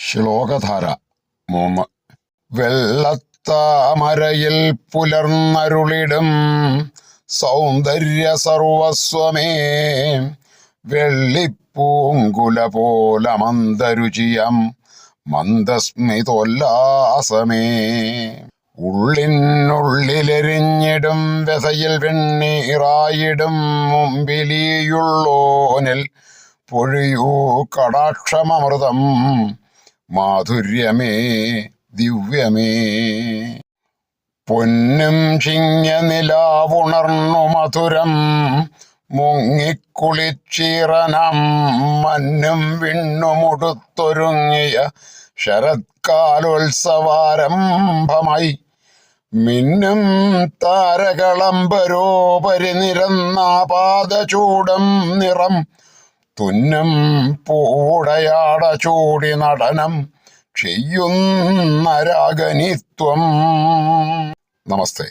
ശ്ലോകധാര. മൂന്ന്. വെള്ളത്താമരയിൽ പുലർന്നരുളിടും സൗന്ദര്യ സർവസ്വമേ വെള്ളിപ്പൂങ്കുല പോലമന്തരുചിയം മന്ദസ്മിതോല്ലാസമേ. ഉള്ളിനുള്ളിലെരിഞ്ഞിടും വ്യഥയിൽ വെണ്ണീറായിടും മുമ്പിലിയുള്ളോനിൽ പൊഴിയൂ കടാക്ഷമൃതം മാധുര്യമേ ദിവ്യമേ. പൊന്നും ചിങ്ങ നിലാവുണർന്നു മധുരം മുങ്ങിക്കുളിച്ചീറനം മന്നും വിണ്ണുമുടുത്തൊരുങ്ങിയ ശരത്കാലോത്സവാരംഭമായി. മിന്നും താരകളമ്പരോപരി നിരന്നാപാദചൂടം നിറം തുന്നും പൂടയാട ചൂടി നടനം ചെയ്യുന്ന രാഗനിത്വം നമസ്തേ.